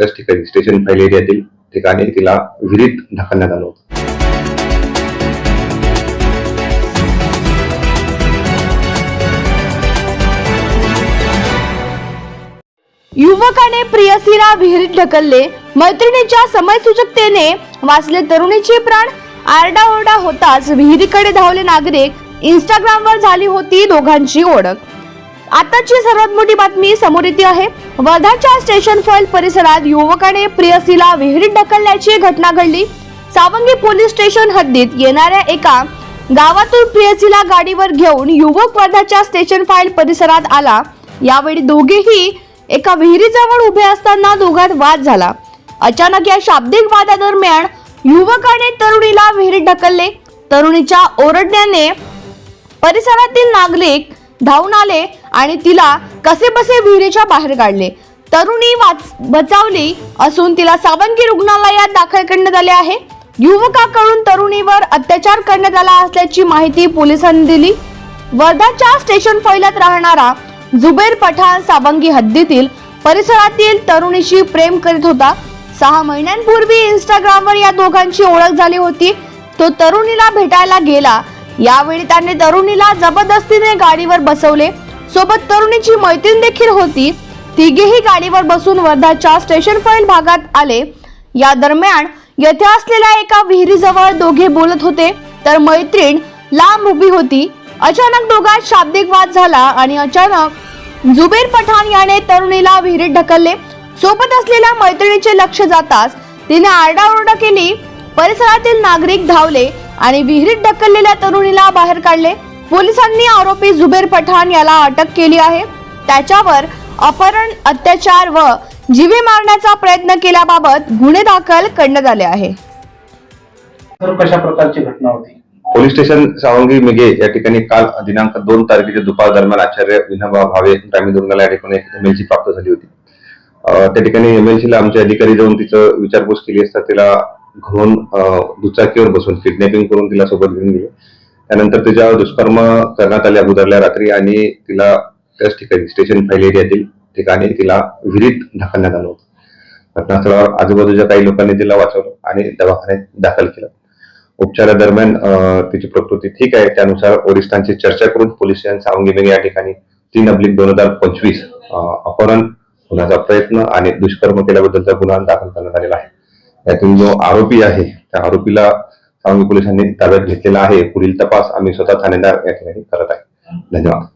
त्याच ठिकाणी station file एरियातील ठिकाणी तिला विहिरीत ढकलण्यात आलं होतं. युवकाने प्रियसीला विहिरीत ढकलले. मैत्रिणीच्या समयसूचकतेने वाचले तरुणीचे प्राण. आरडाओरडा होताच विहिरीकडे धावले नागरिक. इंस्टाग्रामवर झाली होती दोघांची ओळख. आताची सर्वात मोठी बातमी समोर येते आहे. वर्धाच्या स्टेशन फॉईल परिसरात युवकाने प्रियसीला विहिरीत ढकलल्याची घटना घडली. सावंगी पोलीस स्टेशन हद्दीत येणाऱ्या एका गावातून प्रियसीला गाडीवर घेऊन युवक वर्धाच्या स्टेशन फाईल परिसरात आला. यावेळी दोघेही एका विहिरीजवळ उभे असताना दोघांत वाद झाला. अचानक या शाब्दिक वादादरम्यान युवकाने तरुणीला विहिरीत ढकलले. तरुणीच्या ओरडण्याने परिसरातील नागरिक धावून आले. आणि तिला कसेबसे विहिरीच्या बाहेर काढले. तरुणी वाच बचावली असून तिला सावंगी रुग्णालयात दाखल करण्यात आले आहे. युवकाकडून तरुणीवर अत्याचार करण्यात आला असल्याची माहिती पोलिसांनी दिली. वर्धाच्या स्टेशन फैलात राहणारा जुबेर पठाण सावंगी हद्दीतील परिसरातील तरुणीशी प्रेम करीत होता. सहा महिन्यांपूर्वी इंस्टाग्रामवर या दोघांची ओळख झाली होती. तो तरुणीला भेटायला गेला. यावेळी त्याने तरुणीला जबरदस्तीने गाडीवर बसवले. सोबत तरुणीची मैत्रीण देखील होती. तिघेही गाडीवर बसून वर्धाच्या स्टेशन फाईल भागात आले. या दरम्यान येथे असलेल्या एका विहिरीजवळ दोघे बोलत होते. तर मैत्रीण लांब उभी होती. अचानक दोघांत शाब्दिक वाद झाला आणि अचानक जुबेर पठाण याने तरुणीला विहिरीत ढकलले. सोबत असलेल्या मैत्रिणीचे लक्ष जाताच तिने आरडाओरडा केली. परिसरातील नागरिक धावले आणि विहिरीत ढकललेल्या तरुणीला बाहेर काढले. पोलिसांनी आरोपी जुबेर पठाण याला अटक केली आहे. त्याच्यावर अपहरण अत्याचार व जीवे मारण्याचा प्रयत्न केल्याबाबत गुन्हे दाखल करण्यात आले आहे. कशा प्रकारची घटना होती? पोलीस स्टेशन सावंगी मेघे या ठिकाणी काल दिनांक दोन तारखेच्या दुपार दरम्यान आचार्य विनोबा भावे ग्रामीण रुग्णालय या ठिकाणी एमएलसी प्राप्त झाली होती. अं, त्या ठिकाणी एमएलसी ला आमचे अधिकारी जाऊन तिचं विचारपूस केली असता तिला घरून अं, दुचाकीवर बसून किडनॅपिंग करून तिला सोबत घेऊन गेले. त्यानंतर तिच्या दुष्कर्म करण्यात आले अगोदरल्या रात्री आणि तिला त्याच ठिकाणी स्टेशन फाईल एरियातील ठिकाणी तिला विहिरीत ढकलण्यात आलं होतं. घटनास्थळावर आजूबाजूच्या काही लोकांनी तिला वाचवलं आणि दवाखान्यात दाखल केलं. उपचारादरम्यान तिची प्रकृती ठीक आहे. त्यानुसार वरिष्ठांची चर्चा करून पोलीस स्टेशन या ठिकाणी तीन अब्लिक दोन हजार पंचवीस अपहरण होण्याचा प्रयत्न आणि दुष्कर्म केल्याबद्दलचा गुन्हा दाखल करण्यात आलेला आहे. यातून जो आरोपी आहे त्या आरोपीला सावंगी पोलिसांनी ताब्यात घेतलेला आहे. पुढील तपास आम्ही स्वतः ठाणेदार या ठिकाणी करत आहे. धन्यवाद.